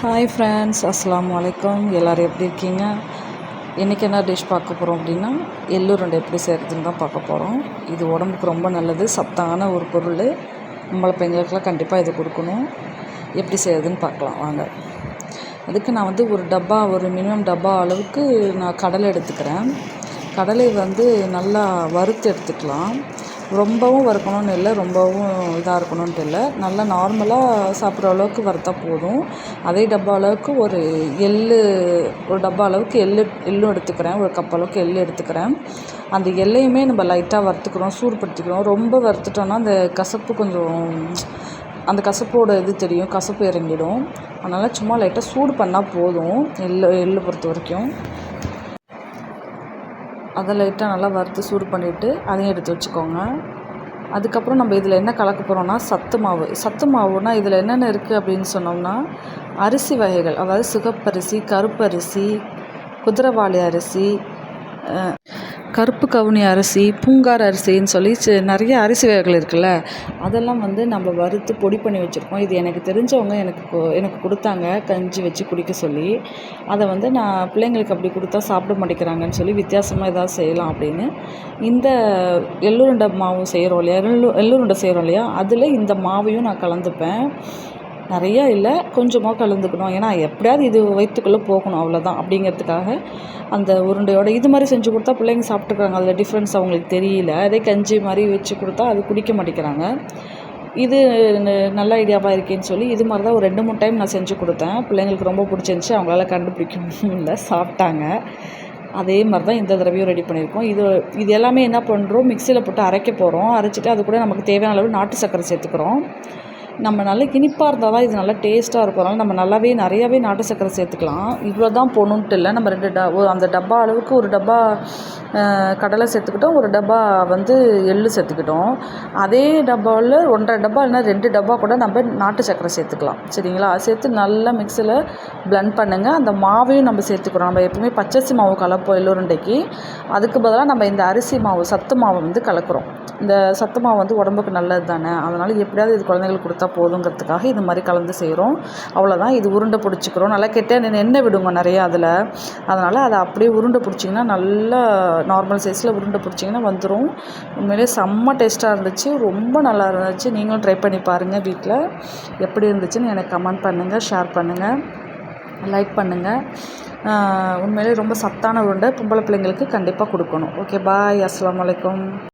Hi friends அஸ்லாம் வலைக்கம் எல்லோரும் எப்படி இருக்கீங்க? இன்றைக்கி என்ன டிஷ் பார்க்க போகிறோம் அப்படின்னா எள்ளு ரெண்டு எப்படி செய்கிறதுன்னு தான் பார்க்க போகிறோம் இது உடம்புக்கு ரொம்ப நல்லது. சத்தான ஒரு பொருள். நம்மளை பெண்களுக்கெல்லாம் கண்டிப்பாக இது கொடுக்கணும். எப்படி செய்கிறதுன்னு பார்க்கலாம். வாங்க. அதுக்கு நான் வந்து ஒரு டப்பா ஒரு மினிமம் டப்பா அளவுக்கு நான் கடலை எடுத்துக்கிறேன். கடலை வந்து நல்லா வறுத்து எடுத்துக்கலாம். ரொம்பவும் வறுக்கணும்னு இல்லை ரொம்பவும் இதாக இருக்கணுன்ட்டு இல்லை நல்லா நார்மலாக சாப்பிட்ற அளவுக்கு வறுத்தா போதும். அதே டப்பா அளவுக்கு ஒரு எள் ஒரு டப்பா அளவுக்கு எள் எள்ளும் எடுத்துக்கிறேன். ஒரு கப் அளவுக்கு எள் எடுத்துக்கிறேன். அந்த எள்ளையுமே நம்ம லைட்டாக வறுத்துக்கிறோம் சூடுபடுத்திக்கிறோம். ரொம்ப வறுத்துட்டோன்னா அந்த கசப்பு கொஞ்சம் அந்த கசப்போட இது தெரியும் கசப்பு இறங்கிடும். அதனால் சும்மா லைட்டாக சூடு பண்ணால் போதும் எள் எள் பொறுத்த வரைக்கும். அதை லைட்டாக நல்லா வறுத்து சூடு பண்ணிவிட்டு அதையும் எடுத்து வச்சுக்கோங்க. அதுக்கப்புறம் நம்ம இதில் என்ன கலக்க போகிறோம்னா சத்து மாவு. சத்து மாவுனா இதில் என்னென்ன இருக்குது அப்படின்னு சொன்னோம்னா அரிசி வகைகள் அதாவது சிகப்பரிசி கருப்பரிசி குதிரைவாளி அரிசி கருப்பு கவுனி அரிசி பூங்கார் அரிசின்னு சொல்லி நிறைய அரிசி வகைகள் இருக்குல்ல அதெல்லாம் வந்து நம்ம வறுத்து பொடி பண்ணி வச்சுருக்கோம். இது எனக்கு தெரிஞ்சவங்க எனக்கு எனக்கு கொடுத்தாங்க. கஞ்சி வச்சு குடிக்க சொல்லி அதை வந்து நான் பிள்ளைங்களுக்கு அப்படி கொடுத்தா சாப்பிட மாட்டேங்கிறாங்கன்னு சொல்லி வித்தியாசமாக எதாவது செய்யலாம் அப்படின்னு. இந்த எள்ளுருண்டை மாவு செய்கிறோம் இல்லையா? எள்ளு எள்ளுருண்டை செய்கிறோம் இல்லையா? அதில் இந்த மாவையும் நான் கலந்துப்பேன். நிறையா இல்லை கொஞ்சமாக கலந்துக்கணும். ஏன்னா எப்படியாவது இது வயிற்றுக்குள்ளே போகணும் அவ்வளோதான் அப்படிங்கிறதுக்காக அந்த உருண்டையோட இது மாதிரி செஞ்சு கொடுத்தா பிள்ளைங்க சாப்பிட்டுக்கிறாங்க அதில் டிஃப்ரென்ஸ் அவங்களுக்கு தெரியல. அதே கஞ்சி மாதிரி வச்சு கொடுத்தா அது குடிக்க மாட்டேங்கிறாங்க. இது நல்ல ஐடியாவாக இருக்கேன்னு சொல்லி இது மாதிரி தான் ஒரு ரெண்டு மூணு டைம் நான் செஞ்சு கொடுத்தேன். பிள்ளைங்களுக்கு ரொம்ப பிடிச்சிருந்துச்சி. அவங்களால கண்டுபிடிக்கவும் இல்லை. சாப்பிட்டாங்க. அதே மாதிரி தான் இந்த தடவையும் ரெடி பண்ணியிருக்கோம். இது இது எல்லாமே என்ன பண்ணுறோம் மிக்சியில் போட்டு அரைக்க போகிறோம் அரைச்சிட்டு அது கூட நமக்கு தேவையான அளவு நாட்டு சர்க்கரை சேர்த்துக்கிறோம். நம்ம நல்லா இனிப்பாக இருந்தால் தான் இது நல்லா டேஸ்ட்டாக இருக்கும். அதனால் நம்ம நல்லாவே நிறையாவே நாட்டு சர்க்கரை சேர்த்துக்கலாம். இவ்வளோ தான் போகணுன்ட்டு இல்லை. நம்ம ரெண்டு ட அந்த டப்பா அளவுக்கு ஒரு டப்பா கடலை சேர்த்துக்கிட்டோம். ஒரு டப்பா வந்து எள் சேர்த்துக்கிட்டோம். அதே டப்பாவில் ஒன்றரை டப்பா இல்லைனா ரெண்டு டப்பா கூட நம்ம நாட்டு சர்க்கரை சேர்த்துக்கலாம். சரிங்களா? சேர்த்து நல்லா மிக்சியில் ப்ளண்ட் பண்ணுங்கள் அந்த மாவையும் நம்ம சேர்த்துக்கிறோம். நம்ம எப்பவுமே பச்சரிசி மாவு கலப்போம் எள்ளுருண்டைக்கு. அதுக்கு பதிலாக நம்ம இந்த அரிசி மாவு சத்து மாவை வந்து கலக்கிறோம். இந்த சத்து மாவு வந்து உடம்புக்கு நல்லது தானே அதனால் எப்படியாவது இது குழந்தைங்களுக்கு கொடுத்தா போதுங்கிறதுக்காக இது மாதிரி கலந்து செய்கிறோம். அவ்வளோதான் இது உருண்டை பிடிச்சிக்கிறோம். நல்லா கெட்ட எண்ணெய் விடுங்க நிறையா அதில். அதனால் அதை அப்படியே உருண்டை பிடிச்சிங்கன்னா நல்லா நார்மல் சைஸில் உருண்டை பிடிச்சிங்கன்னா வந்துடும் உண்மையிலே செம்ம டேஸ்ட்டாக இருந்துச்சு. ரொம்ப நல்லா இருந்துச்சு. நீங்களும் ட்ரை பண்ணி பாருங்கள் வீட்டில் எப்படி இருந்துச்சுன்னு எனக்கு கமெண்ட் பண்ணுங்கள் ஷேர் பண்ணுங்கள் லைக் பண்ணுங்கள் உண்மையிலே ரொம்ப சத்தான உருண்டை. பொம்பளை பிள்ளைங்களுக்கு கண்டிப்பாக கொடுக்கணும். ஓகே பாய் அஸ்லாம் வலைக்கம்